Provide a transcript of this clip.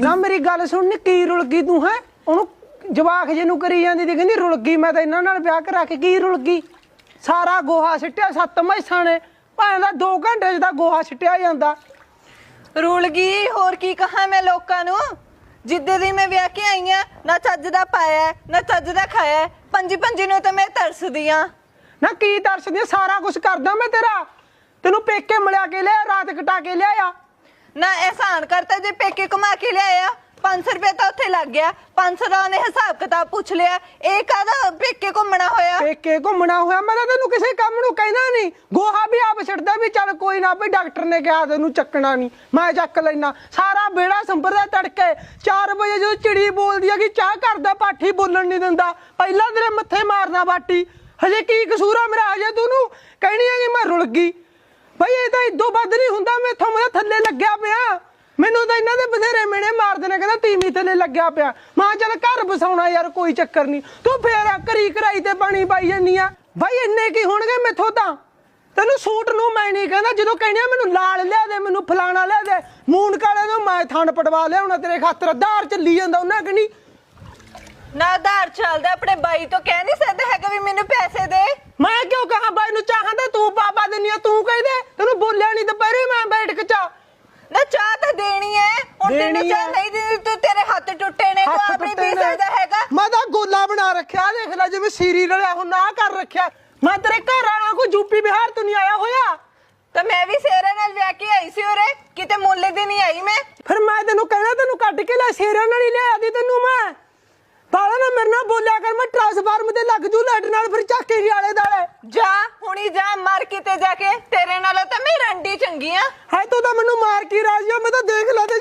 ਨਾ ਮੇਰੀ ਗੱਲ ਸੁਣ ਨੀ ਕੀ ਰੁਲ ਗਈ ਤੂੰ ਹੈ? ਉਹਨੂੰ ਜਵਾਕ ਜੇ ਨੂੰ ਕਰੀ ਜਾਂਦੀ ਤੇ ਕਹਿੰਦੀ ਰੁਲ ਗਈ ਮੈਂ ਤਾਂ ਇਹਨਾਂ ਨਾਲ ਵਿਆਹ ਕਰਾ ਕੇ ਕੀ ਰੁਲ ਗਈ? ਸਾਰਾ ਗੋਹਾ ਸਿੱਟਿਆ ਸੱਤ ਮੈਸਾਂ ਨੇ। ਭਾਵੇਂ ਦਾ 2 ਘੰਟੇ 'ਚ ਤਾਂ ਗੋਹਾ ਸਿੱਟਿਆ ਜਾਂਦਾ। ਰੁਲ ਗਈ? ਹੋਰ ਕੀ ਕਹਾਂ ਮੈਂ ਲੋਕਾਂ ਨੂੰ? ਜਿੱਦੇ ਦੀ ਮੈਂ ਵਿਆਹ ਕੇ ਆਈ ਆ ਨਾ ਚੱਜ ਦਾ ਪਾਇਆ ਹੈ, ਨਾ ਚੱਜ ਦਾ ਖਾਇਆ ਹੈ। ਪੰਜੀ ਪੰਜੀ ਨੂੰ ਤਾਂ ਮੈਂ ਤਰਸਦੀ ਆ। ਨਾ ਕੀ ਤਰਸਦੀ? ਸਾਰਾ ਕੁਝ ਕਰਦਾ ਮੈਂ ਤੇਰਾ। ਤੈਨੂੰ ਪੇਕੇ ਮਿਲਿਆ ਕੇ ਲਿਆ ਰਾਤ ਕਟਾ ਕੇ ਲਿਆਇਆ। ਨਾ ਐਹਸਾਨ ਕਰਤਾ ਜੇ ਪੇਕੇ ਕਮਾ ਕੇ ਲਿਆਇਆ 500 ਰੁਪਏ ਤਾਂ ਉੱਥੇ ਲੱਗ ਗਿਆ। 500 ਦਾ ਉਹਨੇ ਹਿਸਾਬ ਕਿਤਾਬ ਪੁੱਛ ਲਿਆ। ਇਹ ਕਾਹਦਾ ਪੇਕੇ ਘੁੰਮਣਾ ਹੋਇਆ? ਪੇਕੇ ਘੁੰਮਣਾ ਹੋਇਆ? ਮੈਂ ਤਾਂ ਤੈਨੂੰ ਕਿਸੇ ਕੰਮ ਨੂੰ ਕਹਿੰਦਾ ਨਹੀਂ। ਗੋਹਾ ਵੀ ਆਪ ਛੱਡਦਾ ਵੀ ਚੱਲ ਕੋਈ ਨਾ ਵੀ ਡਾਕਟਰ ਨੇ ਕਿਹਾ ਤੈਨੂੰ ਚੱਕਣਾ ਨਹੀਂ। ਮੈਂ ਚੱਕ ਲੈਣਾ ਸਾਰਾ ਬੇੜਾ ਸੰਭਰਦਾ ਤੜਕੇ। 4 ਵਜੇ ਜਦੋਂ ਚਿੜੀ ਬੋਲਦੀ ਆ ਕਿ ਚਾਹ ਕਰਦਾ ਪਾਠੀ ਬੋਲਣ ਨਹੀਂ ਦਿੰਦਾ। ਪਹਿਲਾਂ ਤੇਰੇ ਮੱਥੇ ਮਾਰਨਾ ਬਾਟੀ ਹਜੇ ਕੀ ਕਸੂਰ ਆ ਮੇਰਾ? ਹਜੇ ਤੂੰ ਨੂੰ ਕਹਿਣੀ ਆ ਕਿ ਮੈਂ ਰੁਲ ਗਈ। ਬਈ ਇਹ ਤਾਂ ਇਦੋਂ ਵੱਧ ਨਹੀਂ ਹੁੰਦਾ ਮੈਥੋਂ ਮੇਰਾ ਥੱਲੇ ਲੱਗਿਆ ਪਿਆ। ਮੈਨੂੰ ਤਾਂ ਇਹਨਾਂ ਦੇ ਬਥੇਰੇ ਮੇਣੇ ਮਾਰਦੇ ਨੇ ਕਹਿੰਦਾ ਤੀਵੀਂ ਥੱਲੇ ਲੱਗਿਆ ਪਿਆ। ਮਾਂ ਚੱਲ ਘਰ ਬਸਾਉਣਾ ਯਾਰ, ਕੋਈ ਚੱਕਰ ਨਹੀਂ। ਤੂੰ ਫੇਰ ਕਰੀ ਕਰਾਈ ਤੇ ਪਾਣੀ ਪਾਈ ਜੰਨੀ ਆ। ਬਾਈ ਇੰਨੇ ਕੀ ਹੋਣਗੇ ਮੈਥੋਂ ਤਾਂ? ਤੈਨੂੰ ਸੂਟ ਨੂੰ ਮੈਂ ਨਹੀਂ ਕਹਿੰਦਾ, ਜਦੋਂ ਕਹਿੰਦੇ ਮੈਨੂੰ ਲਾਲ ਲਿਆ ਦੇ, ਮੈਨੂੰ ਫਲਾਣਾ ਲਿਆ ਦੇ। ਮੂਨ ਕਾਲੇ ਨੂੰ ਮੈਂ ਥਣ ਪਟਵਾ ਲਿਆਉਣਾ, ਤੇਰੇ ਖਾਤਰ ਧਾਰ ਚੱਲੀ ਜਾਂਦਾ ਉਹਨਾਂ ਕਣੀ ਨਾ ਆਧਾਰ ਚੱਲਦਾ, ਆਪਣੇ ਬਾਈ ਤੋਂ ਕਹਿ ਨਹੀਂ ਸਕਦਾ ਹੈਗਾ ਵੀ ਮੈਨੂੰ ਪੈਸੇ ਦੇ ਮੈਂ ਕਿਉਂ ਕਹਾਂ ਬਾਈ ਨੂੰ ਚਾਹਦਾ ਤੂੰ ਪਾਪਾ ਦਿੰਨੀ ਆ ਤੂੰ ਕਹਿੰਦੇ ਤੈਨੂੰ ਬੋਲਿਆ ਨਹੀਂ ਦੁਪਹਿਰੇ ਮੈਂ ਬੈਠ ਕੇ ਚਾ ਨਾ ਚਾਹ ਤਾਂ ਦੇਣੀ ਹੈ? ਹੁਣ ਤੈਨੂੰ ਦੇਣੀ ਚਾਹ ਹੈ। ਨਹੀਂ ਦੇਣੀ ਤੂੰ ਤੇਰੇ ਹੱਥ ਟੁੱਟੇ ਨੇ ਤੂੰ ਹੱਥ ਆਪਣੀ ਟੁੱਟੇ ਪੀ ਨੇ। ਸਕਦਾ ਹੈਗਾ। ਮੈਂ ਤਾਂ ਗੋਲਾ ਬਣਾ ਰੱਖਿਆ ਦੇਖ ਲੈ ਜਿਵੇਂ ਸੀਰੀ ਰਲਿਆ ਹੁਣ ਨਾ ਕਰ ਰੱਖਿਆ। ਮੈਂ ਤੇਰੇ ਘਰ ਆਣਾ ਕੋਈ ਯੂਪੀ ਬਿਹਾਰ ਤੋਂ ਨਹੀਂ ਆਇਆ ਹੋਇਆ। ਤਾਂ ਮੈਂ ਵੀ ਸੇਰਾ ਨਾਲ ਵਿਆਹ ਕੇ ਆਈ ਸੀ ਉਰੇ ਕਿਤੇ ਮੁੱਲੇ ਦੀ ਨਹੀਂ ਆਈ ਮੈਂ। ਫਿਰ ਮੈਂ ਤੈਨੂੰ ਕਹਿਣਾ ਤੈਨੂੰ ਕੱਢ ਕੇ ਲੈ ਸ਼ੇਰਾਂ ਨਾਲ ਹੀ ਲਿਆ ਦੀ ਤੈਨੂੰ ਮੈਂ। ਬਾਲਾ ਨਾ ਮੇਰੇ ਨਾਲ ਬੋਲਿਆ ਕਰ ਮੈਂ ਟਰਾਂਸਫਾਰਮ ਤੇ ਲੱਗ ਜੂ ਲੱਡ ਨਾਲ ਫਿਰ ਚੱਕੇ ਹੀ ਵਾਲੇ ਦਾਲੇ ਜਾ ਹੁਣੀ ਜਾ, ਮਰ ਕਿਤੇ ਜਾ ਕੇ। ਤੇਰੇ ਨਾਲੋਂ ਤਾਂ ਮੈਂ ਰੰਡੀ ਚੰਗੀ ਆ। ਹੈ ਤੂੰ ਤਾਂ ਮੈਨੂੰ ਮਾਰ ਕੇ ਰਾਜੀ ਹੋ ਮੈਂ ਤਾਂ ਦੇਖ ਲਾ ਤੇ